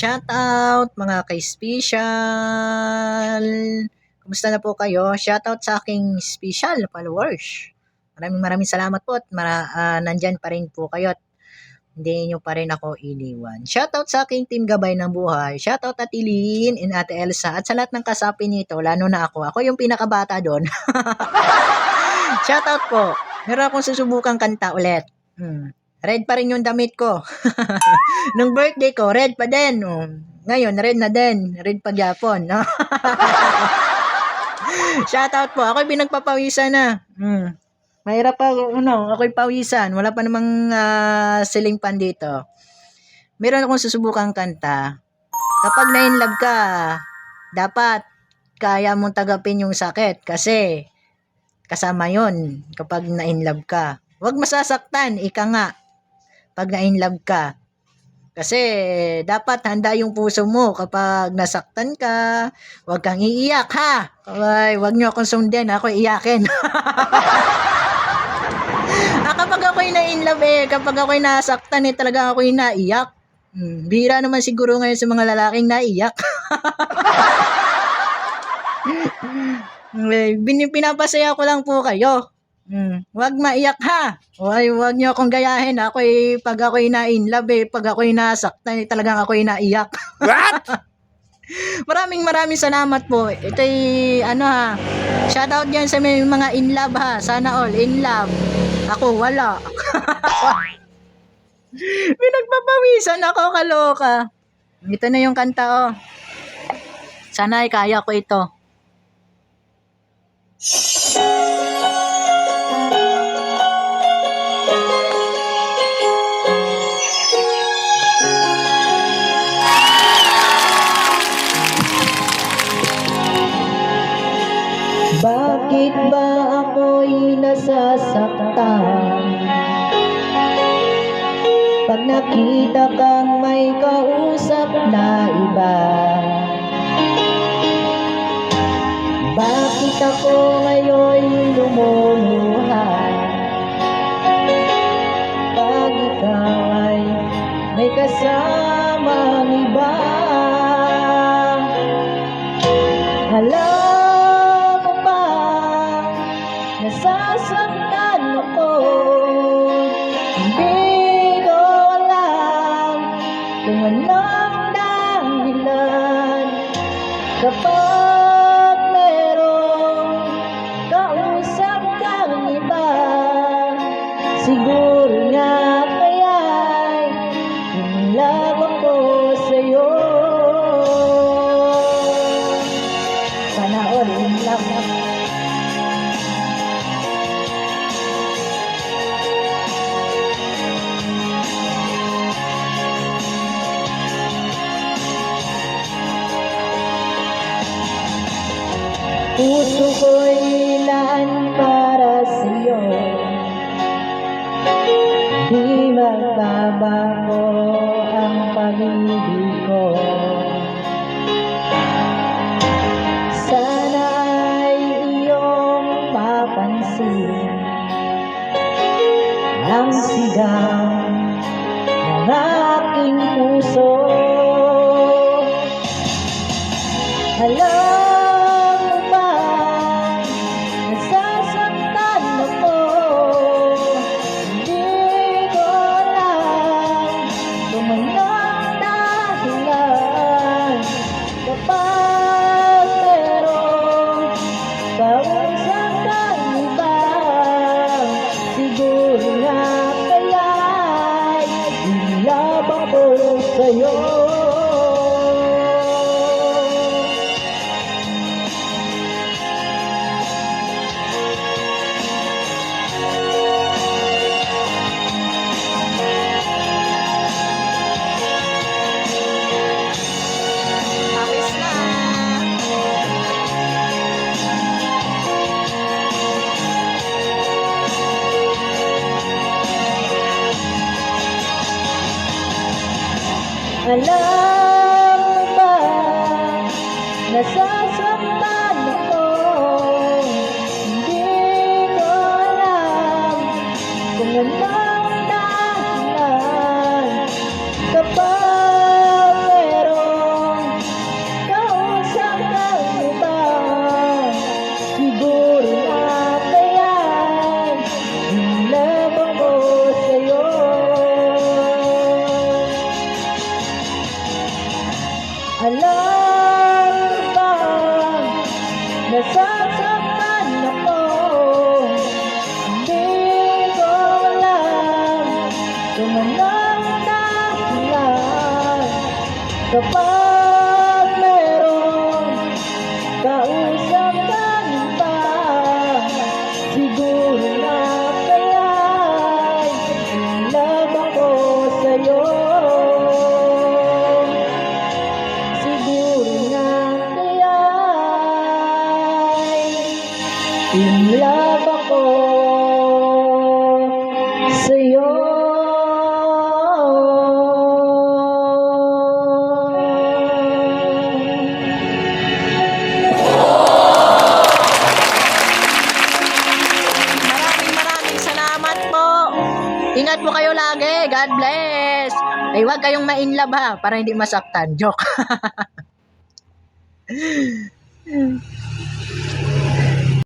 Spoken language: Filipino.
Shout out mga ka-special. Kumusta na po kayo? Shout out sa aking special followers. Maraming maraming salamat po at mara, ah, nandyan pa rin po kayo at hindi nyo pa rin ako iniwan. Shout out sa aking team Gabay ng Buhay. Shout out at Ilin and Ate Elsa at sa lahat ng kasapi nito, lalo na ako. Ako yung pinakabata doon. Shout out po. Meron akong susubukang kanta ulit. Hmm. Red pa rin yung damit ko. Nung birthday ko, red pa din. Oh. Ngayon, red na din. Red pa gyapon. No? Shout out po. Ako'y pinagpapawisan na. Hmm. Mahirap pa, ano, ako'y pawisan. Wala pa namang ah, ceiling fan dito. Meron akong susubukang kanta. Kapag na-inlove ka, dapat kaya mong tagapin yung sakit kasi kasama yon kapag na-inlove ka. Huwag masasaktan, ika nga, pag na-inlove ka. Kasi dapat handa yung puso mo kapag nasaktan ka. Huwag kang iiyak ha. Ay, huwag niyo akong sundin, ako iyakin. ah, kapag ako'y na-inlove eh, kapag ako'y nasaktan eh, talaga ako'y naiyak. Hmm, bira naman siguro ngayon sa mga lalaking naiyak. Eh, pinapasaya ko lang po kayo. Hmm. Wag maiyak ha. Ay, wag niyo akong gayahin. Ako eh, pag ako'y na-in love eh, pag ako'y nasaktan, eh, talagang ako'y naiyak. What? maraming maraming salamat po. Ito'y, ano ha, shoutout yan sa may mga in love ha. Sana all, in love. Ako, wala. Pinagpapawisan ako, kaloka. Ito na yung kanta, oh. Sana ay kaya ko ito. Bakit ba ako'y nasasaktan? Pag nakita kang may kausap na iba Bakit ako ngayon lumuluha? Pag ikaw ay may kasamang iba Alam Kapag merong kausap kang iba. Siguro nga kaya'y in sigaw ng aking puso. Alam sa'yo Kausap ka ng ba Siguro na kaya'y love ako sa'yo Siguro nga kaya'y In love Ingat po kayo lagi. God bless. Ay, huwag kayong ma-inlove ha, para hindi masaktan. Joke.